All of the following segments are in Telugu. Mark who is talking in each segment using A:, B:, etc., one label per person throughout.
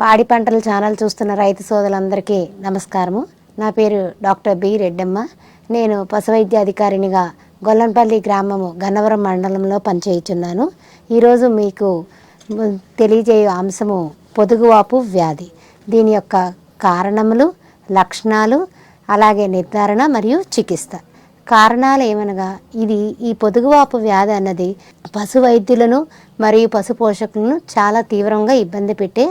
A: పాడి పంటల ఛానల్ చూస్తున్న రైతు సోదరులందరికీ నమస్కారము. నా పేరు డాక్టర్ బి రెడ్డమ్మ. నేను పశువైద్యాధికారినిగా గొల్లంపల్లి గ్రామము గన్నవరం మండలంలో పనిచేయుచున్నాను. ఈరోజు మీకు తెలియజేయ అంశము పొదుగువాపు వ్యాధి. దీని యొక్క కారణములు లక్షణాలు అలాగే నిర్ధారణ మరియు చికిత్స. కారణాలు ఏమనగా ఇది ఈ పొదుగువాపు వ్యాధి అన్నది పశు వైద్యులను మరియు పశు పోషకులను చాలా తీవ్రంగా ఇబ్బంది పెట్టే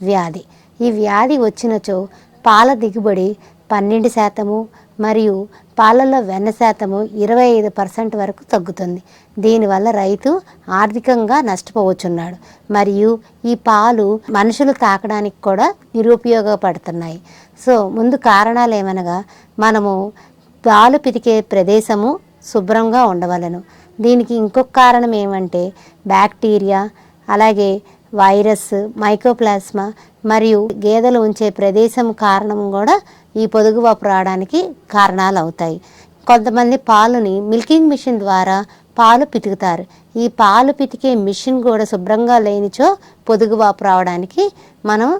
A: వ్యాధి. ఈ వ్యాధి వచ్చినచో పాల దిగుబడి పన్నెండు శాతము మరియు పాలల్లో వెన్న శాతము ఇరవై ఐదు పర్సెంట్ వరకు తగ్గుతుంది. దీనివల్ల రైతు ఆర్థికంగా నష్టపోవచ్చున్నాడు. మరియు ఈ పాలు మనుషులు తాకడానికి కూడా నిరుపయోగపడుతున్నాయి. సో ముందు కారణాలు ఏమనగా మనము పాలు పితికే ప్రదేశము శుభ్రంగా ఉండవలను. దీనికి ఇంకొక కారణం ఏమంటే బ్యాక్టీరియా అలాగే వైరస్ మైకోప్లాస్మా మరియు గేదెలు ఉంచే ప్రదేశం కారణం కూడా ఈ పొదుగువాపు రావడానికి కారణాలు అవుతాయి. కొంతమంది పాలుని మిల్కింగ్ మిషన్ ద్వారా పాలు పితుకుతారు. ఈ పాలు పితికే మిషన్ కూడా శుభ్రంగా లేనిచో పొదుగువాపు రావడానికి మనం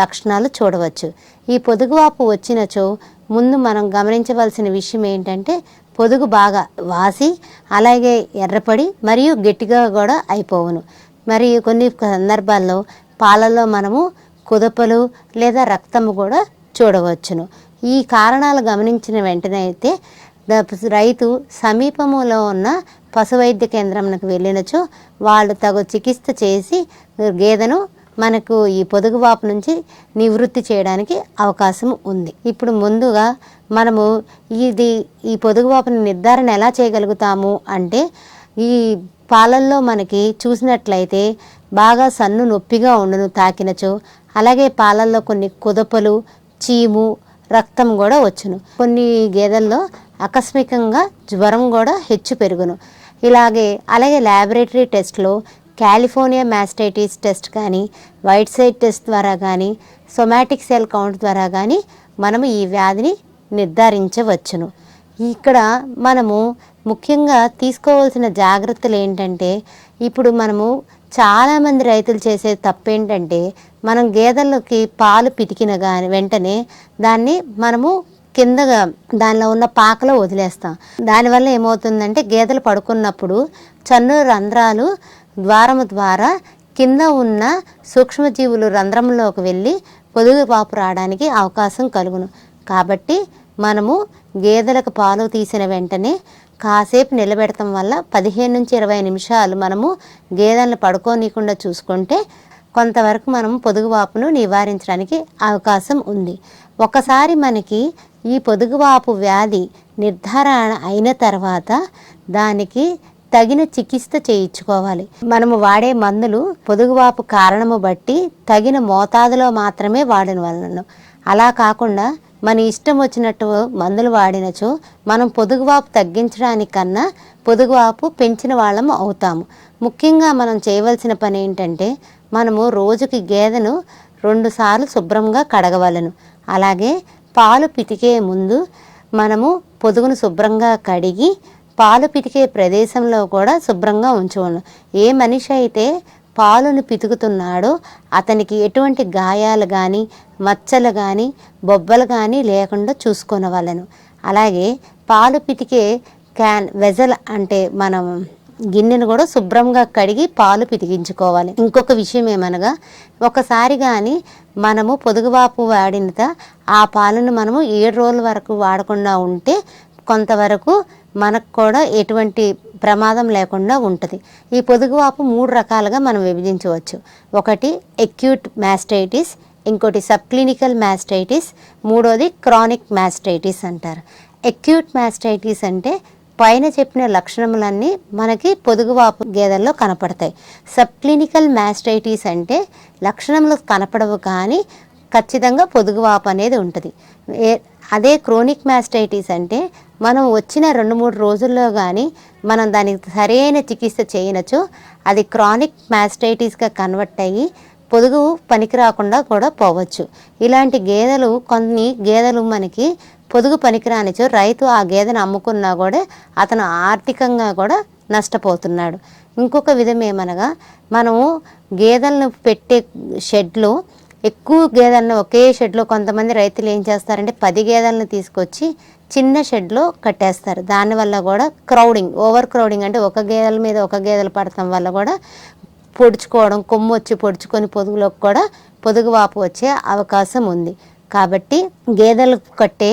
A: లక్షణాలు చూడవచ్చు. ఈ పొదుగువాపు వచ్చినచో ముందు మనం గమనించవలసిన విషయం ఏంటంటే పొదుగు బాగా వాసి అలాగే ఎర్రపడి మరియు గట్టిగా కూడా అయిపోవును. మరియు కొన్ని సందర్భాల్లో పాలలో మనము కుదపలు లేదా రక్తము కూడా చూడవచ్చును. ఈ కారణాలు గమనించిన వెంటనే అయితే రైతు సమీపములో ఉన్న పశు వైద్య కేంద్రంకు వెళ్ళినచో వాళ్ళు తగు చికిత్స చేసి గేదెను మనకు ఈ పొదుగువాపు నుంచి నివృత్తి చేయడానికి అవకాశం ఉంది. ఇప్పుడు ముందుగా మనము ఇది ఈ పొదుగువాపుని నిర్ధారణ ఎలా చేయగలుగుతాము అంటే ఈ పాలల్లో మనకి చూసినట్లయితే బాగా సన్ను నొప్పిగా ఉండును తాకినచో. అలాగే పాలల్లో కొన్ని కుదపలు చీము రక్తం కూడా వచ్చును. కొన్ని గేదెల్లో ఆకస్మికంగా జ్వరం కూడా హెచ్చు పెరుగును. ఇలాగే అలాగే ల్యాబొరేటరీ టెస్ట్లో కాలిఫోర్నియా మ్యాస్టైటిస్ టెస్ట్ కానీ వైట్ సైడ్ టెస్ట్ ద్వారా కానీ సొమాటిక్ సెల్ కౌంట్ ద్వారా కానీ మనము ఈ వ్యాధిని నిర్ధారించవచ్చును. ఇక్కడ మనము ముఖ్యంగా తీసుకోవాల్సిన జాగ్రత్తలు ఏంటంటే ఇప్పుడు మనము చాలామంది రైతులు చేసే తప్పు ఏంటంటే మనం గేదెలకి పాలు పితికిన కానీ వెంటనే దాన్ని మనము కిందగా దానిలో ఉన్న పాకలో వదిలేస్తాం. దానివల్ల ఏమవుతుందంటే గేదెలు పడుకున్నప్పుడు చన్ను రంధ్రాలు ద్వారము ద్వారా కింద ఉన్న సూక్ష్మజీవులు రంధ్రంలోకి వెళ్ళి పొదుగు పాపు రావడానికి అవకాశం కలుగును. కాబట్టి మనము గేదెలకు పాలు తీసిన వెంటనే కాసేపు నిలబెడటం వల్ల పదిహేను నుంచి ఇరవై నిమిషాలు మనము గేదెలను పడుకోనీయకుండా చూసుకుంటే కొంతవరకు మనం పొదుగువాపును నివారించడానికి అవకాశం ఉంది. ఒకసారి మనకి ఈ పొదుగువాపు వ్యాధి నిర్ధారణ అయిన తర్వాత దానికి తగిన చికిత్స చేయించుకోవాలి. మనము వాడే మందులు పొదుగువాపు కారణము బట్టి తగిన మోతాదులో మాత్రమే వాడిన వలన అలా కాకుండా మన ఇష్టం వచ్చినట్టు మందులు వాడినచో మనం పొదుగువాపు తగ్గించడానికన్నా పొదుగువాపు పెంచిన వాళ్ళం అవుతాము. ముఖ్యంగా మనం చేయవలసిన పని ఏంటంటే మనము రోజుకి గేదెను రెండుసార్లు శుభ్రంగా కడగవలను. అలాగే పాలు పితికే ముందు మనము పొదుగును శుభ్రంగా కడిగి పాలు పితికే ప్రదేశంలో కూడా శుభ్రంగా ఉంచవలను. ఏ మనిషి అయితే పాలును పితుకుతున్నాడో అతనికి ఎటువంటి గాయాలు కానీ మచ్చలు కానీ బొబ్బలు కానీ లేకుండా చూసుకోనవలను. అలాగే పాలు పితికే క్యాన్ వెజల్ అంటే మనం గిన్నెను కూడా శుభ్రంగా కడిగి పాలు పితికించుకోవాలి. ఇంకొక విషయం ఏమనగా ఒకసారి కానీ మనము పొదుగువాపు వాడినత ఆ పాలను మనము ఏడు రోజుల వరకు వాడకుండా ఉంటే కొంతవరకు మనకు కూడా ఎటువంటి ప్రమాదం లేకుండా ఉంటుంది. ఈ పొదుగువాపు మూడు రకాలుగా మనం విభజించవచ్చు. ఒకటి ఎక్యూట్ మ్యాస్టైటిస్ ఇంకోటి సబ్క్లినికల్ మ్యాస్టైటిస్ మూడోది క్రానిక్ మ్యాస్టైటిస్ అంటారు. ఎక్యూట్ మ్యాస్టైటిస్ అంటే పైన చెప్పిన లక్షణములన్నీ మనకి పొదుగువాపు గేదెల్లో కనపడతాయి. సబ్క్లినికల్ మ్యాస్టైటిస్ అంటే లక్షణములు కనపడవు కానీ ఖచ్చితంగా పొదుగువాపు అనేది ఉంటుంది. ఏ అదే క్రోనిక్ మ్యాస్టైటిస్ అంటే మనం వచ్చిన రెండు మూడు రోజుల్లో కానీ మనం దానికి సరైన చికిత్స చేయనచో అది క్రానిక్ మ్యాస్టైటిస్గా కన్వర్ట్ అయ్యి పొదుగు పనికి రాకుండా కూడా పోవచ్చు. ఇలాంటి గేదెలు కొన్ని గేదెలు మనకి పొదుగు పనికిరానిచో రైతు ఆ గేదెను అమ్ముకున్నా కూడా అతను ఆర్థికంగా కూడా నష్టపోతున్నాడు. ఇంకొక విధం ఏమనగా మనము గేదెలను పెట్టే షెడ్లో ఎక్కువ గేదెలను ఒకే షెడ్లో కొంతమంది రైతులు ఏం చేస్తారంటే పది గేదెలను తీసుకొచ్చి చిన్న షెడ్లో కట్టేస్తారు. దానివల్ల కూడా క్రౌడింగ్ ఓవర్ క్రౌడింగ్ అంటే ఒక గేదెల మీద ఒక గేదెలు పడటం వల్ల కూడా పొడుచుకోవడం కొమ్ము వచ్చి పొడుచుకొని పొదుగులోకి కూడా పొదుగు వాపు వచ్చే అవకాశం ఉంది. కాబట్టి గేదెలు కట్టే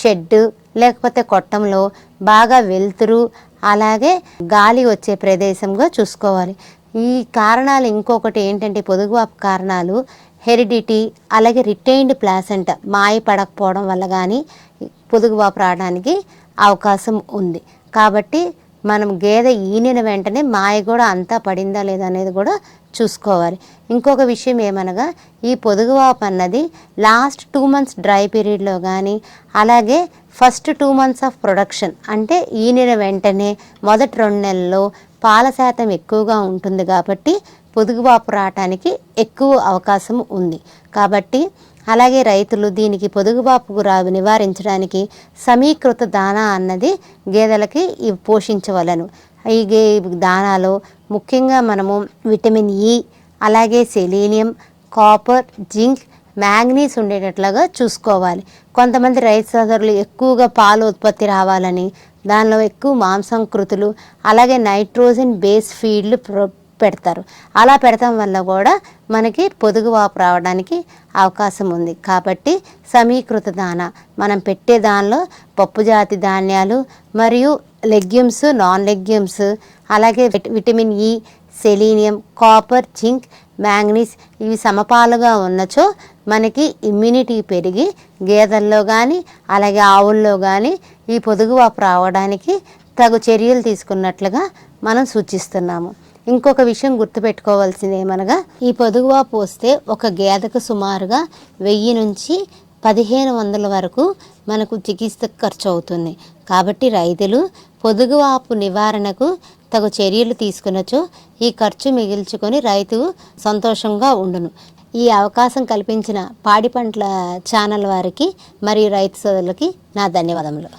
A: షెడ్డు లేకపోతే కొట్టంలో బాగా వెలుతురు అలాగే గాలి వచ్చే ప్రదేశంగా చూసుకోవాలి. ఈ కారణాలు ఇంకొకటి ఏంటంటే పొదుగువాపు కారణాలు హెరిడిటీ అలాగే రిటైన్డ్ ప్లాసెంట్ మాయ పడకపోవడం వల్ల కానీ పొదుగువాపు రావడానికి అవకాశం ఉంది. కాబట్టి మనం గేదె ఈనిన వెంటనే మాయ కూడా అంతా పడిందా లేదా అనేది కూడా చూసుకోవాలి. ఇంకొక విషయం ఏమనగా ఈ పొదుగువాపు అన్నది లాస్ట్ టూ మంత్స్ డ్రై పీరియడ్లో కానీ అలాగే first two months of production అంటే ఈనిన వెంటనే మొదటి రెండు నెలల్లో పాల శాతం ఎక్కువగా ఉంటుంది కాబట్టి పొదుగుబాపు రావటానికి ఎక్కువ అవకాశం ఉంది. కాబట్టి అలాగే రైతులు దీనికి పొదుగుబాపు రా నివారించడానికి సమీకృత దానా అన్నది గేదెలకి పోషించవలను. ఈ గే దానాలో ముఖ్యంగా మనము విటమిన్ ఇ అలాగే సెలీనియం కాపర్ జింక్ మ్యాంగనీస్ ఉండేటట్లుగా చూసుకోవాలి. కొంతమంది రైతు సోదరులు ఎక్కువగా పాలు ఉత్పత్తి రావాలని దానిలో ఎక్కువ మాంసం కృతులు అలాగే నైట్రోజన్ బేస్ ఫీడ్లు ప్రొ- పెడతారు. అలా పెడతాం వల్ల కూడా మనకి పొదుగు వాపు రావడానికి అవకాశం ఉంది. కాబట్టి సమీకృత దాన మనం పెట్టే దానిలో పప్పు జాతి ధాన్యాలు మరియు లెగ్యూమ్స్ నాన్ లెగ్యూమ్స్ అలాగే vita- vitamin E selenium copper zinc manganese ఇవి సమపాలుగా ఉన్నచో మనకి ఇమ్యూనిటీ పెరిగి గేదెల్లో కానీ అలాగే ఆవుల్లో కానీ ఈ పొదుగువాపు రావడానికి తగు చర్యలు తీసుకున్నట్లుగా మనం సూచిస్తున్నాము. ఇంకొక విషయం గుర్తుపెట్టుకోవాల్సింది ఏమనగా ఈ పొదుగువాపు వస్తే ఒక గేదెకు సుమారుగా వెయ్యి నుంచి పదిహేను వందల వరకు మనకు చికిత్స ఖర్చు అవుతుంది కాబట్టి రైతులు పొదుగువాపు నివారణకు తగు చర్యలు తీసుకునొచ్చు. ఈ ఖర్చు మిగిల్చుకొని రైతు సంతోషంగా ఉండును. ఈ అవకాశం కల్పించిన పాడి పంటల ఛానల్ వారికి మరియు రైతు సోదరులకి నా ధన్యవాదములు.